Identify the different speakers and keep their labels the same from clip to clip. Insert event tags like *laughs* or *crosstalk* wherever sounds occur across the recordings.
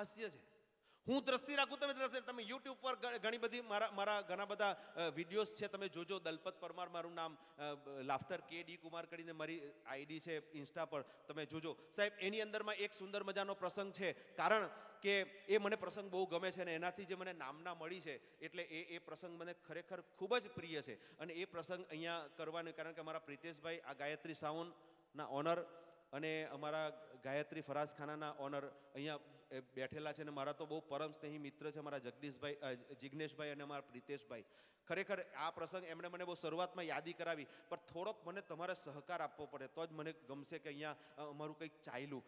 Speaker 1: હાસ્ય છે. હું દ્રષ્ટિ રાખું તમે દ્રષ્ટિ તમે યુટ્યુબ પર ઘણી બધી મારા મારા ઘણા બધા વિડીયોઝ છે તમે જોજો. દલપત પરમાર મારું નામ લાફ્ટર કે ડી કુમાર કરીને મારી આઈડી છે ઇન્સ્ટા પર. તમે જોજો. સાહેબ, એની અંદરમાં એક સુંદર મજાનો પ્રસંગ છે. કારણ કે એ મને પ્રસંગ બહુ ગમે છે અને એનાથી જે મને નામના મળી છે, એટલે એ એ પ્રસંગ મને ખરેખર ખૂબ જ પ્રિય છે. અને એ પ્રસંગ અહીંયા કરવાનું, કારણ કે અમારા પ્રિતેશભાઈ, આ ગાયત્રી સાઉન્ડના ઓનર અને અમારા ગાયત્રી ફરાઝ ખાનાના ઓનર અહીંયા બેઠેલા છે અને મારા તો બહુ પરમ સ્નેહી મિત્ર છે મારા જગદીશભાઈ જિજ્ઞેશભાઈ અને મારા પ્રિતેશભાઈ. ખરેખર આ પ્રસંગ એમણે મને બહુ શરૂઆતમાં યાદી કરાવી, પણ થોડોક મને તમારે સહકાર આપવો પડે, તો જ મને ગમશે કે અહીંયા અમારું કંઈક ચાલ્યું.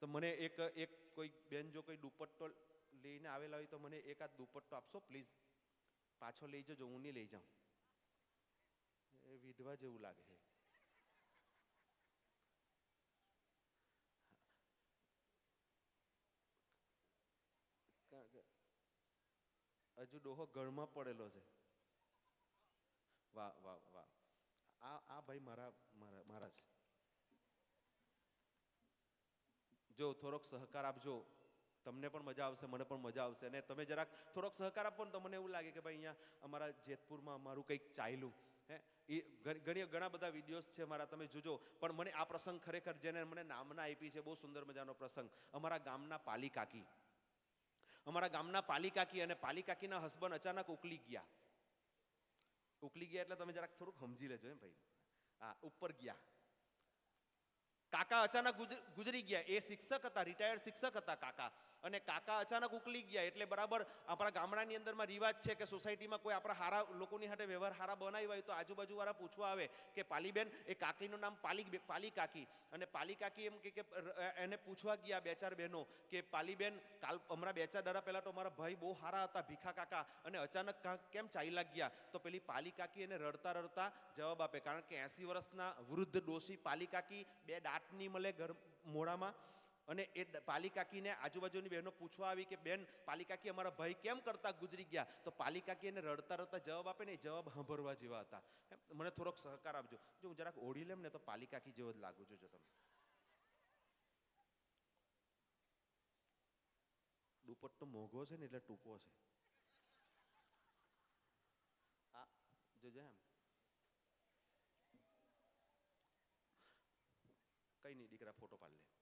Speaker 1: તો મને એક એક કોઈ બેન જો કોઈ દુપટ્ટો લઈને આવેલા હોય તો મને એક આ દુપટ્ટો આપશો, પ્લીઝ? પાછો લઈ જજો, હું નહીં લઈ જાઉં. એ વિધવા જેવું લાગે છે કારણ કે હજુ ડોહો ગળમાં પડેલો છે. વાહ વાહ વાહ. આ આ ભાઈ મારા મારા મારા છે જો થોડોક સહકાર આપજો. તમને પણ મજા આવશે, મને પણ મજા આવશે. અને તમે જરાક થોડોક સહકાર આપો ને તો મને એવું લાગે કે ભાઈ અહીંયા અમારા જેતપુરમાં અમારું કંઈક ચાલ્યું. હે? એ ઘણી, ઘણી- બધા વિડીયોઝ છે મારા તમે જોજો. પણ મને આ પ્રસંગ ખરેખર જેને મને નામના આપી છે, બહુ સુંદર મજાનો પ્રસંગ. અમારા ગામના પાલી કાકી. અમારા ગામના પાલી કાકી અને પાલી કાકીના હસબન્ડ અચાનક ઉકલી ગયા. ઉકલી ગયા એટલે તમે જરાક થોડુંક સમજી લેજો એમ ભાઈ. હા, ઉપર ગયા. કાકા અચાનક ગુજરી ગયા. એ શિક્ષક હતા રિટાયર્ડ શિક્ષક હતા કાકા. અને કાકા અચાનક ઉકલી ગયા એટલે બરાબર આપણા ગામડાની અંદરમાં રિવાજ છે કે સોસાયટીમાં કોઈ આપણા હારા લોકોની સાથે વ્યવહાર હારા બનાવ્યા હોય તો આજુબાજુ વાળા પૂછવા આવે કે પાલીબેન, એ કાકીનું નામ પાલી પાલી કાકી. અને પાલી કાકી એમ કે એને પૂછવા ગયા બે ચાર બહેનો કે પાલીબેન, કાલ હમણાં બે ચાર દાડા પહેલાં તો મારા ભાઈ બહુ હારા હતા ભીખા કાકા અને અચાનક કેમ ચાલ્યા ગયા તો પેલી પાલી કાકી એને રડતા રડતા જવાબ આપે. કારણ કે એસી વર્ષના વૃદ્ધ દોષી પાલી કાકી બે દાંતની મળે ઘર મોડામાં અને એ પાલિકાકીને પાલી કાકીને આજુબાજુની બહેનો પૂછવા આવી કે, બેન, પાલિકાકી અમારા ભાઈ કેમ કરતા ગુજરી ગયા? તો પાલિકાકી એને રડતા રડતા જવાબ આપે ને એ જવાબ સાંભળવા જેવા હતા. મને થોડોક સહકાર આપજો. જો હું જરાક ઓઢી લેમ ને તો પાલિકાકી જેવો જ લાગુ જોજો તમે દુપટ્ટો મોઘો છે ને એટલે ટૂંકો છે. આ, જોજો એમ. કઈ નહીં, દીકરા, ફોટો પાડી લે.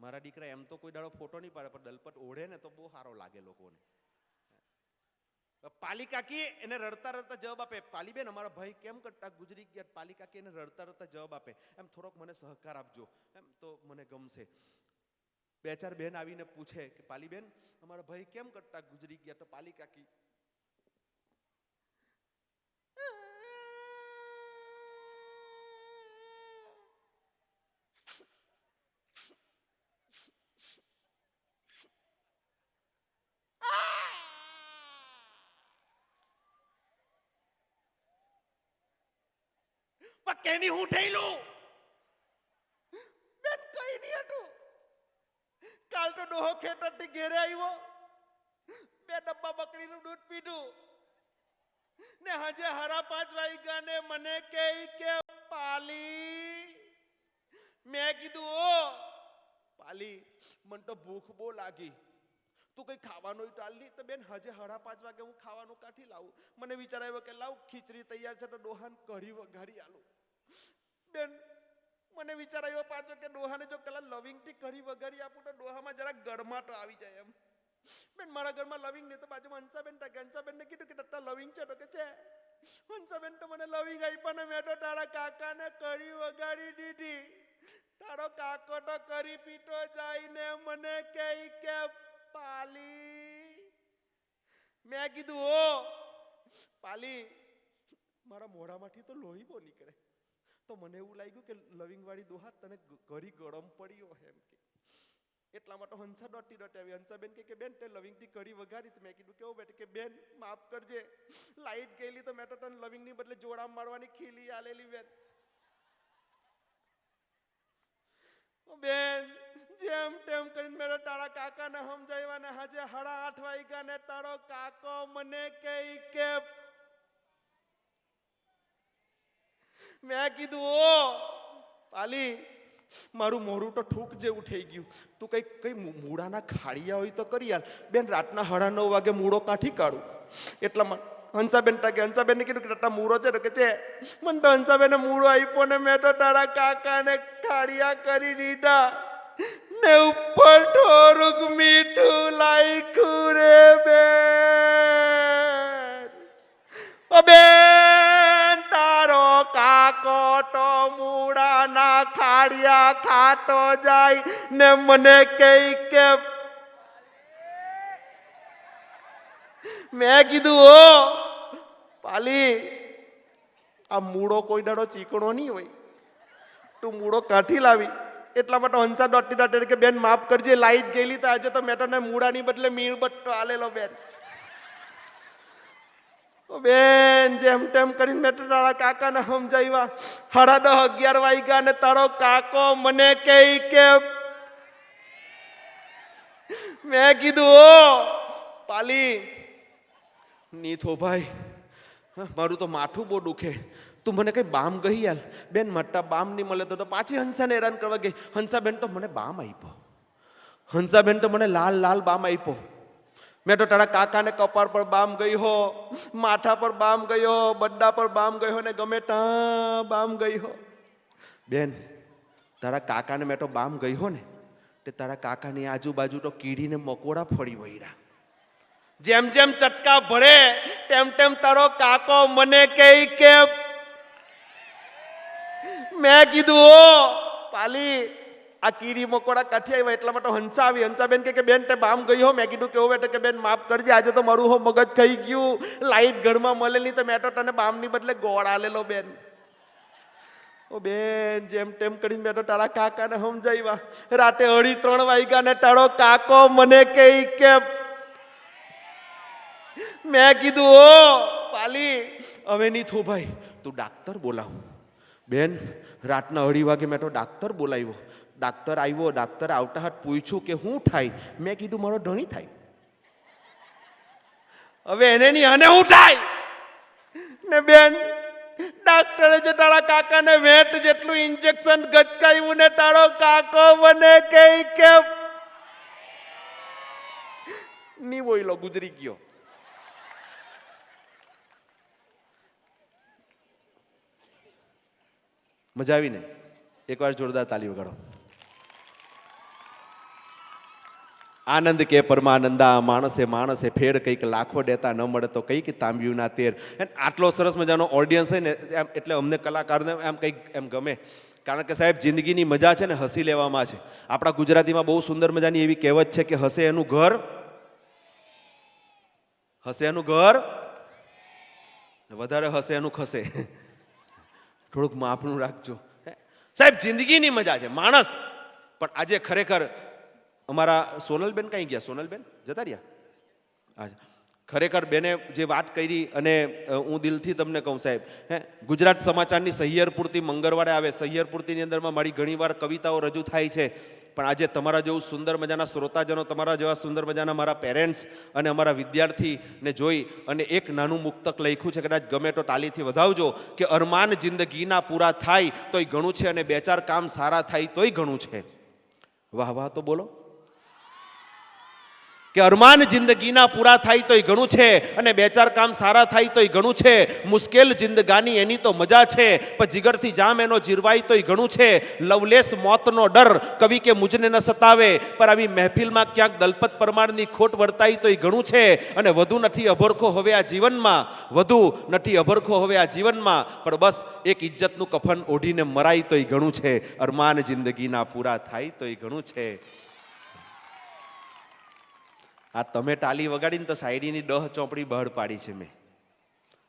Speaker 1: મારા દીકરા એમ તો કોઈ દાડો ફોટો નહીં પાડે, પણ દલપત ઓઢે ને તો બહુ સારો લાગે લોકોને. પાલિકા કી એને રડતા રડતા જવાબ આપે, પાલીબેન, અમારા ભાઈ કેમ કરતા ગુજરી ગયા? પાલિકા કાકી એને રડતા રડતા જવાબ આપે, એમ થોડોક મને સહકાર આપજો. એમ તો મને ગમશે. બે ચાર બેન આવીને પૂછે કે, પાલીબેન, અમારા ભાઈ કેમ કરતા ગુજરી ગયા? તો પાલી પણ કેની હું થયેલું બેન, કઈ નહીં હતું. કાલ તો ડોહો ખેતરથી ઘેરે આવ્યો. બે ડબ્બા બકરીનું દૂધ પીધું. ને હજે હરા પાંચ વાગ્યા ને મને કે કે, પાલી. મેં કીધું, ઓ, પાલી, મને તો ભૂખ બહુ લાગી. તું કંઈ ખાવાનું નહીં તો બેન, હજે હડા પાંચ વાગે હું ખાવાનું કાઠી લાવું. મને વિચાર આવ્યો કે લાવ, ખીચડી તૈયાર છે તો ડોહાન કઢી વઘારી આલું. બેન, મને વિચાર આવ્યો પાછો કે ડોહાને જો કલા લવિંગથી કઢી વઘારી આપું તો ડોહામાં જરા ગરમાટો આવી જાય એમ. બેન, મારા ઘરમાં લવિંગ નહીં, તો બાજુમાં હંસાબેન કે હંસાબેનને કીધું કે તત્તા લવિંગ છે તો કે છે. હંસાબેન તો મને લવિંગ આપ્યા ને મેં તો તારા કાકાને કઢી વગાડી દીધી. તારો કાકો તો કરી પીતો જાઈને મને કહી કે પાલી મેં કીધું ઓ પાલી મારા મોઢામાંથી તો લોહી બહુ નીકળે તો મને એવું લાગ્યું કે લવિંગ વાળી દોહા તને ઘરી ગરમ પડ્યો એમ કે એટલા માટે હંસા ડોટી ડોટી આવી હંસાબેન કે બેન, તે લવિંગથી કઢી વઘારી મેં કીધું કેવું બેટ, કે બેન, માફ કરજે. લાઈટ ગયેલી તો મેં તો તને લવિંગની બદલે જોડા મારવાની ખીલી આલેલી બેન. બેન જેમ તેમ કરીને મેરો તારા કાકાને સમજાવ્યા ને હાજે હડા આઠ વાગ્યા ને તારો કાકો મને કે કે, મેં કીધું, ઓ, પાલી, મારું મોરું તો ઠૂક જેવું થઈ ગયું. તું કઈ કઈ મૂળાના ખાડિયા હોય તો કરી યાર બેન, રાતના હડા નવ વાગે મૂળો કાઢી. કાઢું એટલામાં હંસાબેન ટાકે હંસાબેનને કીધું કે, તારા મૂળો છે કે છે? મને તો હંસાબેને મૂળો આપ્યો ને મેં તો તારા કાકાને ખાડિયા કરી દીધા. ને ઉપર થોડુંક મીઠું લાયકું રે બે બેન, તારો કાકો તો મૂળાના ખાડિયા ખાતો જાય ને મને કઈ કે મેં કીધું, ઓ, પાલી, આ મૂળો કોઈ દાડો ચીકણો નહીં હોય. તું મૂળો કાઠી લાવી. એટલા માટે હંસા દોટી દોટી કે બેન, માફ કરજે, લાઈટ ગયેલી તો આજે તો મેટરને મૂળાની બદલે મીણબટ્ટો આલેલો બેન. બેન, જેમ તેમ કરીને મેં તો તારા કાકાને સમજાવ્યા. સાડા દસ અગિયાર વાગ્યા ને તારો કાકો મને કહી કે, મેં કીધું, ઓ, પાલી. નીથો ભાઈ મારું તો માથું બહુ દુખે. તું મને કઈ બામ ગઈ યાર બેન મટ્ટા બામ નહીં મળે તો તો પાછી હંસાને હેરાન કરવા ગઈ. હંસાબેન તો મને બામ આપ્યો હંસાબેન તો મને લાલ લાલ બામ આપ્યો મેં તો તારા કાકાને કપાળ પર બામ ગઈ હો, માથા પર બામ ગયો બડ્ડા પર બામ ગયો ને ગમે ત્યાં બામ ગઈ હો. બેન, તારા કાકાને મેં તો બામ ગઈ હો ને, તે તારા કાકાની આજુબાજુ તો કીડીને મકોડા ફરી વળ્યા. જેમ જેમ ચટકા ભરે તેમ તેમ તારો કાકો મને કહી કે મેં કીધું, ઓ, પાલી, આ કીરી મકોડા કાઠી આવ્યા, એટલા માટે હંસા આવી હંસાબેન કે કે, બેન, તે બામ ગઈ હો. મેં કીધું કેવું બેટે, કે બેન, માફ કરજે, આજે તો મારું હો મગજ ખાઈ ગયું. લાઈટ ઘરમાં મળે નહીં, તો મેં તો તને બામની બદલે ગોળ આલેલો, બેન. ઓ બેન, જેમ તેમ કરીને મેં તો તારા કાકાને સમજાવ્યા. રાતે અઢી ત્રણ વાગ્યા ને તારો કાકો મને કહી કે, મેં કીધું, ઓ, પાલી, હવે નહીં થો ભાઈ, તું ડાક્ટર બોલાવ. બેન રાતના અઢી વાગે મેં તો ડાક્ટર બોલાવ્યો. ડાક્ટર આવ્યો ડાક્ટર આવતા હાથ પૂછ્યું કે શું થાય? મેં કીધું, મારો ધણી થાય. હવે એને નહીં અને શું થાય? ને બેન, ડાક્ટરે જે તારા કાકાને વેટ જેટલું ઇન્જેક્શન ગચકાયું ને તારો કાકો મને કઈ કે, ની બોયલો ગુજરી ગયો. મજા આવીને એકવાર જોરદાર તાલી વગાડો. આનંદ કે પરમાનંદા, માણસે માણસે ફેર કંઈક લાખો દેતા ન મળે તો કંઈક તાંબ્યુના તેર. એને આટલો સરસ મજાનો ઓડિયન્સ હોય ને, એમ એટલે અમને કલાકારને એમ કંઈક એમ ગમે. કારણ કે સાહેબ, જિંદગીની મજા છે ને હસી લેવામાં છે. આપણા ગુજરાતીમાં બહુ સુંદર મજાની એવી કહેવત છે કે હસે એનું ઘર, હસે એનું ઘર વધારે હસે એનું ખસે. થોડુંક માપનું રાખજો? સાહેબ, જિંદગીની મજા છે, માણસ. પણ આજે ખરેખર અમારા સોનલબેન કઈ ગયા? સોનલબેન, જતા રહ્યા? હા ખરેખર બેને જે વાત કરી અને હું દિલથી તમને કહું, સાહેબ, હે? ગુજરાત સમાચારની સહિયર પૂર્તિ મંગળવારે આવે સહિયર પૂર્તિની અંદરમાં મારી ઘણીવાર કવિતાઓ રજૂ થાય છે. પણ આજે તમારા જેવું સુંદર મજાના શ્રોતાજનો, તમારા જેવા સુંદર મજાના મારા પેરેન્ટ્સ અને અમારા વિદ્યાર્થીને જોઈ અને એક નાનું મુક્તક લખ્યું છે, કદાચ ગમે તો તાલીથી વધાવજો, કે અરમાન જિંદગીના પૂરા થાય તોય ઘણું છે અને બે ચાર કામ સારા થાય તોય ઘણું છે. વાહ વાહ, તો બોલો. કે અરમાન જિંદગીના પૂરા થાય તોય ઘણું છે અને બે ચાર કામ સારા થાય તોય ઘણું છે. મુશ્કેલ જિંદગાની એની તો મજા છે, પણ જીગરથી જામ એનો જીરવાય તોય ઘણું છે. લવલેસ મોતનો ડર કવિ કે મુજને ન સતાવે પર આવી મહેફિલમાં ક્યાંક દલપત પરમારની ખોટ વર્તાય તોય ઘણું છે. અને વધુ નથી અભરખો હવે આ જીવનમાં, વધુ નથી અભરખો હવે આ જીવનમાં, પણ બસ એક ઇજ્જતનું કફન ઓઢીને મરાય તોય ઘણું છે. અરમાન જિંદગીના પૂરા થાય તોય ઘણું છે. આ તમે ટાલી વગાડીને તો સાયડીની દહ ચોપડી બહાર પાડી છે મેં.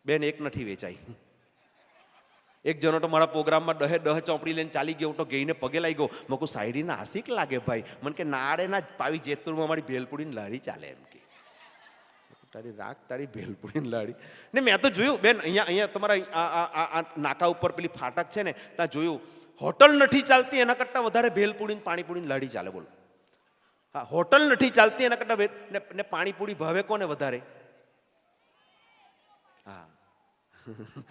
Speaker 1: બેન, એક નથી વેચાઈ. એક જણો તો મારા પ્રોગ્રામમાં દહે દહ ચોપડી લઈને ચાલી ગયો તો ગઈને પગે લાગી ગયો. મેં કહું, સાયડીના આશિક લાગે ભાઈ. મને કે નાડે ના પાવી જેતપુરમાં મારી ભેલપુડીની લારી ચાલે એમ કે. તારી રાખ, તારી ભેલપુડીની લારી. ને મેં તો જોયું, બેન, અહીંયા અહીંયા તમારા આ નાકા ઉપર પેલી ફાટક છે ને, ત્યાં જોયું, હોટલ નથી ચાલતી, એના કરતાં વધારે ભેલપુડીને પાણીપુડીની લારી ચાલે. બોલો. હા હોટલ નથી ચાલતી એના કરતાં ને, પાણીપુરી ભાવે કોને વધારે? હા. *laughs*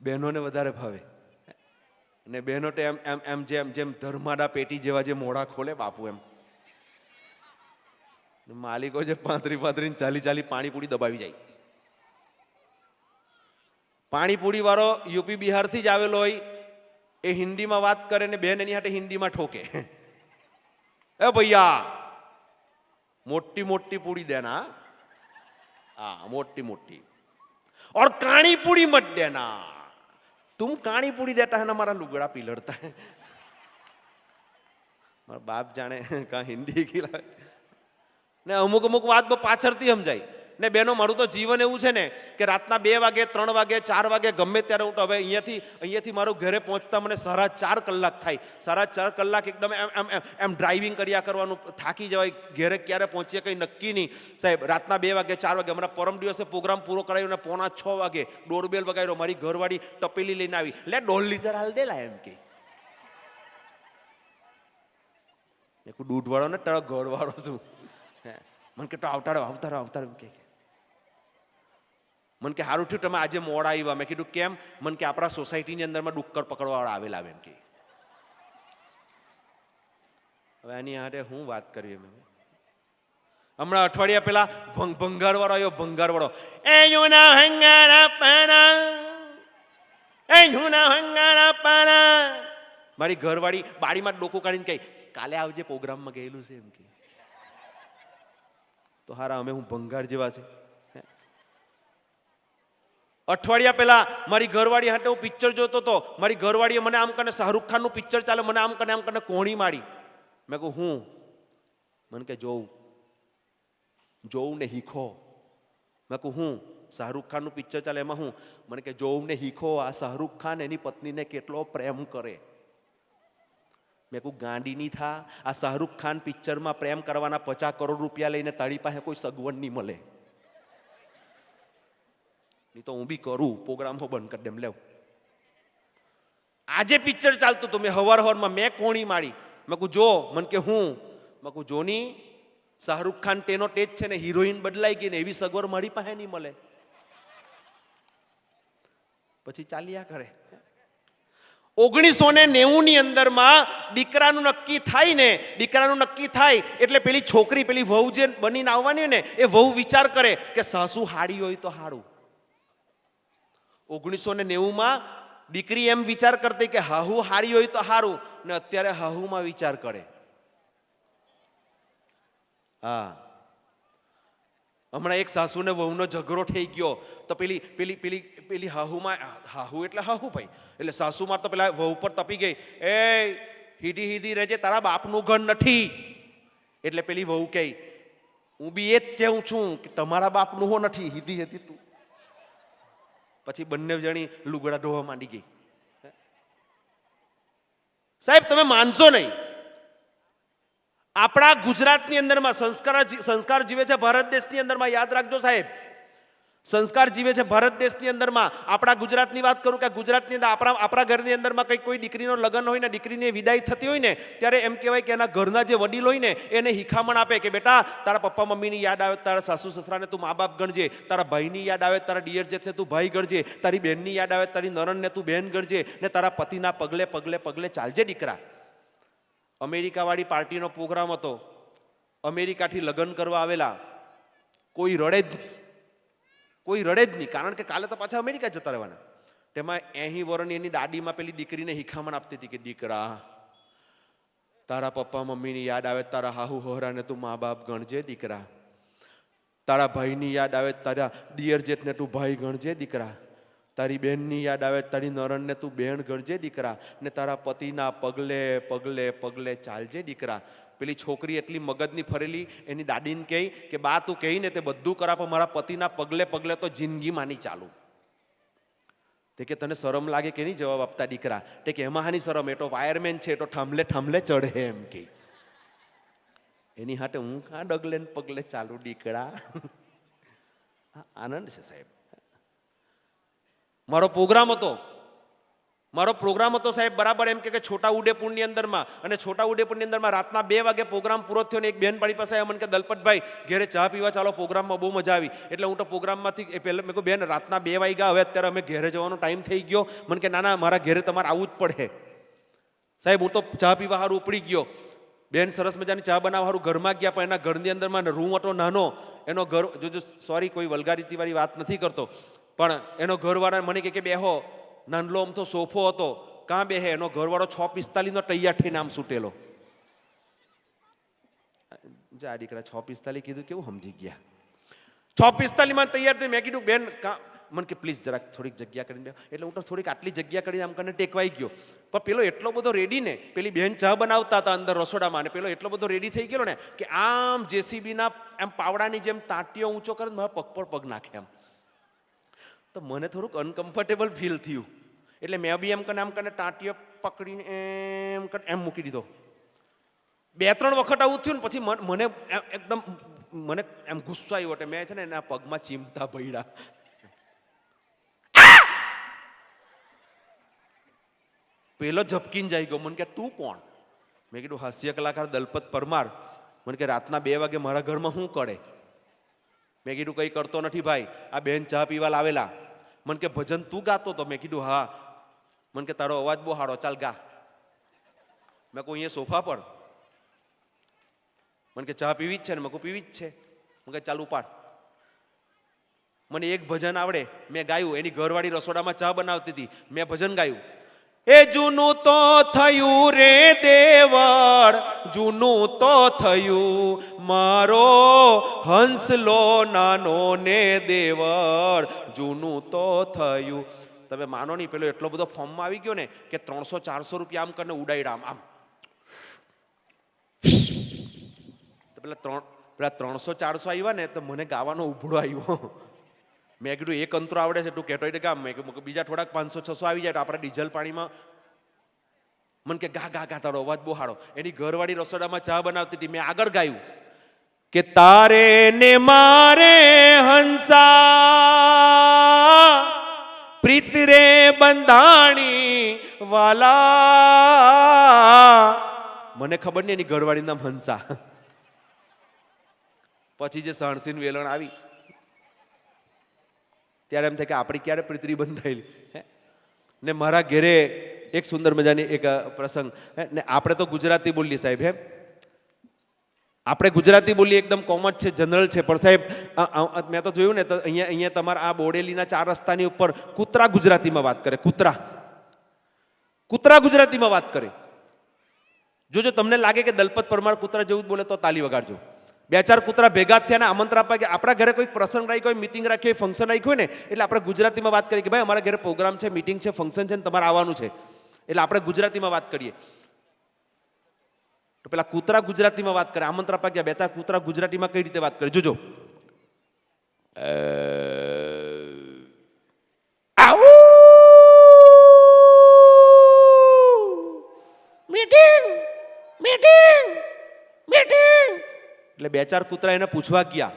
Speaker 1: બહેનોને વધારે ભાવે. ને બહેનો તો એમ એમ એમ જેમ જેમ ધર્માડા પેટી જેવા જે મોઢા ખોલે બાપુ એમ. માલિકો જે પાંત્રી પાંત્રી ચાલી ચાલી પાણીપુરી દબાવી જાય. પાણીપુરી વાળો યુપી બિહારથી જ આવેલો હોય એ હિન્દીમાં વાત કરે ને બેન એની હાટે હિન્દીમાં ઠોકે. *laughs* એ ભૈયા મોટી મોટી પૂડી દેના હા મોટી મોટી और काणी पूड़ी मत देना तुम काणी पूड़ी देता है ना हमारा लुगड़ा पिलड़ता है મારા બાપ જાણે કાં હિન્દી ખીલા ને અમુક અમુક વાત બહુ પાછળથી સમજાય ને બેનો, મારું તો જીવન એવું છે ને કે રાતના બે વાગે, ત્રણ વાગે, ચાર વાગે ગમે ત્યારે હું હવે અહીંયાથી અહીંયાથી મારું ઘરે પહોંચતા મને સારા ચાર કલાક થાય. સારા ચાર કલાક એકદમ એમ એમ એમ ડ્રાઇવિંગ કર્યા કરવાનું, થાકી જવાય. ઘરે ક્યારે પહોંચીએ કંઈ નક્કી નહીં. સાહેબ, રાતના બે વાગે, ચાર વાગે હમણાં પરમ દિવસે પ્રોગ્રામ પૂરો કરાયો ને પોણા છ વાગે ડોરબેલ વગાડ્યો. મારી ઘરવાળી ટપેલી લઈને આવી. લે, દોઢ લીટર હાલ દેલા એમ કે. મેં કહું દૂધ ને તારો ગોળવાળો છું. મને કે, તો આવતારો આવતારો આવતારો એમ કે. મને કે સારું થયું, તમે આજે મોડા આવ્યા. મેં કીધું, કેમ? મને કે, આપણા સોસાયટીની અંદરમાં ડુક્કર પકડવાવાળા આવેલા આવે એમ કે. હવે આની હારે હું વાત કરીએ મેં? હમણાં અઠવાડિયા પહેલા ભંગ, ભંગારવાળો આવ્યો, ભંગારવાળો. એ યુના હંગારા પાણા એ યુના હંગારા પાણા મારી ઘરવાળી બારીમાં ડોકું કાઢીને કહી, કાલે આવજે પ્રોગ્રામમાં ગયેલું છે. એમ કે. તો હારા, અમે હું ભંગાર જેવા છે? અઠવાડિયા પહેલાં મારી ઘરવાળી હાટે હું પિક્ચર જોતો હતો મારી ઘરવાળીએ મને આમ કને શાહરુખ ખાનનું પિક્ચર ચાલે, મને આમ કને આમ કને કોણી મારી. મેં કહું, હું? મને કે જોઉં. જોઉં ને હીખો. મેં કહું, હું? શાહરુખ ખાનનું પિક્ચર ચાલે, એમાં હું? મને કે જોઉં ને હીખો, આ શાહરુખ ખાન એની પત્નીને કેટલો પ્રેમ કરે. મેં કહું, ગાંડી નહીં થા, આ શાહરુખ ખાન પિક્ચરમાં પ્રેમ કરવાના પચાસ કરોડ રૂપિયા લઈને તારી પાસે કોઈ સગવડ નહીં મળે. નહીં તો હું બી કરું પ્રોગ્રામો બંધ કરી દેમ લેવ આજે પિક્ચર ચાલતું હતું મેં હવાર હવારમાં મેં કોણી મારી મેં કહું જો મને કે હું મેં કહું જોની શાહરૂખ ખાન તેનો ટેજ છે ને હિરોઈન બદલાઈ ગઈ ને એવી સગવડ મારી પાસે નહીં મળે પછી ચાલ્યા કરે ઓગણીસો ને નેવું ની અંદરમાં દીકરાનું નક્કી થાય ને, દીકરાનું નક્કી થાય, એટલે પેલી છોકરી, પેલી વહુ જે બનીને આવવાની હોય ને, એ વહુ વિચાર કરે કે સાસુ હાડી હોય તો હાડું ઓગણીસો ને નેવુંમાં દીકરી એમ વિચાર કરતી કે હાહુ હારી હોય તો હારું, ને અત્યારે હાહુમાં વિચાર કરે. હા. હમણાં એક સાસુ ને વહુનો ઝઘડો થઈ ગયો, તો પેલી પેલી પેલી પેલી હાહુમાં, હાહુ એટલે હાહુ ભાઈ, એટલે સાસુમાં તો પેલા વહુ પર તપી ગઈ, એ હીધી હીધી રહેજે તારા બાપનું ઘર નથી. એટલે પેલી વહુ કહે, હું બી એ જ કહું છું કે તમારા બાપનું હો નથી હીધી હતી તું. પછી બંને જણી લુગડા ધોવા માંડી ગઈ. સાહેબ, તમે માનશો નહીં. આપણા ગુજરાતની અંદરમાં સંસ્કાર સંસ્કાર જીવે છે, ભારત દેશની અંદરમાં યાદ રાખજો સાહેબ. સંસ્કાર જીવે છે ભારત દેશની અંદરમાં. આપણા ગુજરાતની વાત કરું કે ગુજરાતની અંદર આપણા આપણા ઘરની અંદરમાં કંઈક કોઈ દીકરીનો લગ્ન હોય ને, દીકરીની વિદાય થતી હોય ને, ત્યારે એમ કહેવાય કે એના ઘરના જે વડીલ હોય ને, એને હિખામણ આપે કે, બેટા, તારા પપ્પા મમ્મીની યાદ આવે, તારા સાસુ સસરાને તું મા બાપ ગણજે, તારા ભાઈની યાદ આવે, તારા ડિયર જેઠને તું ભાઈ ગણજે, તારી બહેનની યાદ આવે, તારી નરણને તું બહેન ગણજે, ને તારા પતિના પગલે પગલે પગલે ચાલજે દીકરા. અમેરિકાવાળી પાર્ટીનો પ્રોગ્રામ હતો. અમેરિકાથી લગ્ન કરવા આવેલા. કોઈ રડે જ કોઈ રડે જ નહીં, કારણ કે કાલે તો પાછા અમેરિકા જતા રહેવાના. તેમાં એહી વરની એની દાદીમાં પેલી દીકરીને હિખામણ આપતી હતી કે, દીકરા, તારા પપ્પા મમ્મીની યાદ આવે, તારા હાહુ હોરાને તું મા બાપ ગણજે દીકરા. તારા ભાઈની યાદ આવે, તારા દિયર જેઠને તું ભાઈ ગણજે દીકરા. તારી બહેનની યાદ આવે, તારી નરણને તું બહેન ગણજે દીકરા. ને તારા પતિના પગલે પગલે પગલે ચાલજે દીકરા. પેલી છોકરી એટલી મગજની ફરેલી, એની દાદીને કહે કે, બા, તું કહીને તે બધું કરા પણ મારા પતિના પગલે પગલે તો જિંદગીમાં નહીં ચાલુ. તે કે, તને શરમ લાગે કે નહીં? જવાબ આપતા દીકરા. તે કે, એમાં હાની શરમ, એ તો વાયરમેન છે, એ તો ઠામલે ઠામલે ચઢે એમ કે એની હાટે હું કાં ડગલે ને પગલે ચાલુ દીકરા? આનંદ છે સાહેબ. મારો પ્રોગ્રામ હતો. મારો પ્રોગ્રામ હતો સાહેબ બરાબર એમ કે છોટા ઉડેપુરની અંદરમાં અને છોટા ઉડેપુરની અંદરમાં રાતના બે વાગે પ્રોગ્રામ પૂરો થયો ને એક બેન પાડી પાસે મને કે, દલપતભાઈ, ઘેરે ચા પીવા ચાલો, પ્રોગ્રામમાં બહુ મજા આવી. એટલે હું તો પ્રોગ્રામમાંથી પહેલાં મેં કહું બેન, રાતના બે વાગ્યા હવે અત્યારે અમે ઘેરે જવાનો ટાઈમ થઈ ગયો. મને કે, ના ના, મારા ઘેરે તમારે આવવું જ પડે. સાહેબ, હું તો ચા પીવા સારું ઉપડી ગયો. બેન, સરસ મજાની ચા બનાવવા સારું ઘરમાં ગયા પણ એના ઘરની અંદરમાં રૂમ હતો નાનો, એનો ઘર, જો સોરી કોઈ વલગારીતીવાળી વાત નથી કરતો, પણ એનો ઘરવાળા મને કે, બેહો. નાનલો આમ તો સોફો હતો. કાં બેહે એનો ઘરવાળો છ પિસ્તાલીસનો થઈને આમ સૂટેલો. જા દીકરા, છ પિસ્તાલીસ કીધું કેવું સમજી ગયા. છ પિસ્તાલીસમાં તૈયાર થઈ મેં કીધું, બેન મને કે, પ્લીઝ જરાક થોડીક જગ્યા કરીને બે એટલે હું તો થોડીક આટલી જગ્યા કરીને આમ કરીને ટેકવાઈ ગયો. પણ પેલો એટલો બધો રેડી ને, પેલી બેન ચા બનાવતા હતા અંદર રસોડામાં, અને પેલો એટલો બધો રેડી થઈ ગયો ને, કે આમ જેસીબીના, એમ પાવડાની જેમ તાંટીઓ ઊંચો કરીને મારા પગ પર પગ નાખે એમ. તો મને થોડુંક અનકમ્ફર્ટેબલ ફીલ થયું. એટલે મેં બી એમ કરીને આમ કરીને ટાંટીઓ પકડીને એમ એમ મૂકી દીધો. બે ત્રણ વખત આવું થયું ને પછી મન- મને એકદમ મને એમ ગુસ્સો આવ્યો એટલે મેં છે ને એના પગમાં ચીમતા પડ્યા પેલો ઝપકીને જઈ ગયો. મને કે, તું કોણ? મેં કીધું, હાસ્ય કલાકાર દલપત પરમાર. મને કે, રાતના બે વાગે મારા ઘરમાં શું કરે? મેં કીધું, કંઈ કરતો નથી ભાઈ. આ બેન ચા પીવા લાવેલા. મને કે, ભજન તું ગાતો? તો મેં કીધું, હા. મને કે, તારો અવાજ બહુ સારો, ચાલ ગા. મેં કહું, અહીંયા સોફા પર. મને કે, ચા પીવી જ છે ને? મેં કહું, પીવી જ છે. મને કે, ચાલ ઉપાડ. મને એક ભજન આવડે, મેં ગાયું, એની ઘરવાળી રસોડામાં ચા બનાવતી હતી, મેં ભજન ગાયું. એ જૂનું તો થયું રે દેવળ, જૂનું તો થયું મારો હંસલો નાનો ને દેવળ, જૂનું તો થયું. તમે માનો નહીં, પેલો એટલો બધો ફોર્મમાં આવી ગયો ને કે ત્રણસો ચારસો રૂપિયા આમ કરીને ઉડાડ્યા આમ આમ. પેલા ત્રણ, પેલા ત્રણસો ચારસો આવ્યા ને તો મને ગાવાનો ઉભળો આવ્યો. મેં કીધું, એક અંતરો આવડે છે, તું કહેતો તો ગામ. મેં બીજા થોડાક પાંચસો, છસો આવી જાય તો આપણે ડીઝલ પાણીમાં મને કે ગા ગા ગા, તારો અવાજ બોહાડો. એની ઘરવાળી રસોડામાં ચા બનાવતી હતી, મેં આગળ ગાયું કે, તારે ને મારે હંસા, પ્રીત રે બંધાણી વાલા. મને ખબર નહીં એની ઘરવાળી નામ હંસા. પછી જે સહણસીન વેલણ આવી ત્યારે એમ થાય કે આપણી ક્યારે પ્રીતરી બંધાયેલી? ને મારા ઘેરે એક સુંદર મજાની એક પ્રસંગ. ને આપણે તો ગુજરાતી બોલીએ સાહેબ, હે? આપણે ગુજરાતી બોલી એકદમ કોમન છે જનરલ છે. પણ સાહેબ મેં તો જોયું ને, તો અહીંયા અહીંયા તમારા આ બોડેલીના ચાર રસ્તાની ઉપર કૂતરા ગુજરાતીમાં વાત કરે, કૂતરા. કૂતરા ગુજરાતીમાં વાત કરે. જો જો તમને લાગે કે દલપત પરમાર કૂતરા જેવું જ બોલે તો તાલી વગાડજો. બે ચાર કૂતરા ભેગા થયા આમંત્ર આપવા કે આપણા ઘરે કોઈ પ્રસંગ રાખ્યો હોય મિટિંગ રાખી હોય ફંક્શન રાખ્યું હોય ને, એટલે આપણે ગુજરાતીમાં વાત કરીએ કે ભાઈ, અમારા ઘરે પ્રોગ્રામ છે મિટિંગ છે ફંક્શન છે ને તમારે આવવાનું છે. એટલે આપણે ગુજરાતીમાં વાત કરીએ. તો પેલા કૂતરા ગુજરાતીમાં વાત કરે આમંત્ર આપવા ગયા. બે ચાર કૂતરા ગુજરાતીમાં કઈ રીતે વાત કરે? જોજો મીટિંગ મીટિંગ મીટિંગ એટલે બે ચાર કૂતરા એને પૂછવા ગયા.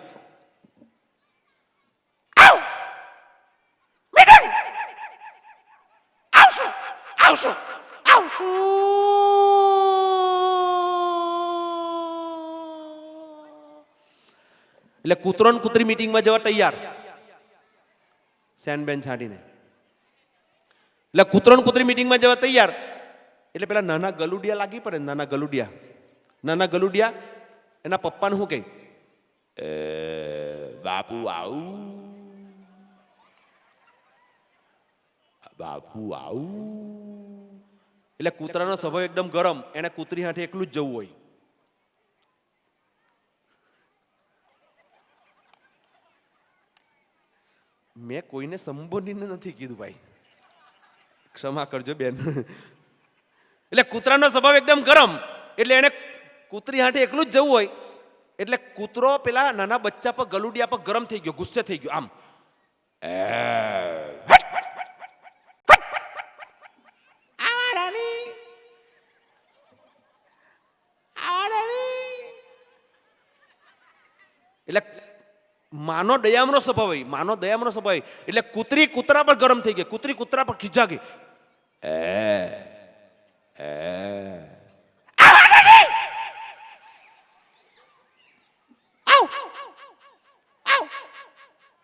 Speaker 1: એટલે કૂતરો ને કૂતરી મીટિંગમાં જવા તૈયાર. સેનબેન છાંટીને. એટલે કૂતરો ને કૂતરી મીટિંગમાં જવા તૈયાર. એટલે પેલા નાના ગલુડિયા લાગી પડે નાના ગલુડિયા. નાના ગલુડિયા એના પપ્પાને શું કહે બાપુ આવું બાપુ આવું એટલે કૂતરાનો સ્વભાવ એકદમ ગરમ એને કૂતરી હાથે એકલું જ જવું હોય મેં કોઈને સંબોધીને નથી કીધું ભાઈ ક્ષમા કરજો બેન એટલે કૂતરાનો સ્વભાવ એકદમ ગરમ એટલે એને કૂતરી હાંઠે એકલું જ જવું હોય એટલે કૂતરો પેલા નાના બચ્ચા પર ગલુડિયા પર ગરમ થઈ ગયો ગુસ્સે થઈ ગયો આમ. એટલે માનો દયામનો સ્વભાવ હોય માનો દયામનો સ્વભાવ એટલે કૂતરી કૂતરા પર ગરમ થઈ ગઈ કૂતરી કૂતરા પર ખીચા ગઈ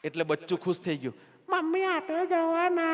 Speaker 1: એટલે બચ્ચું ખુશ થઈ ગયું. મમ્મી આટો જવાના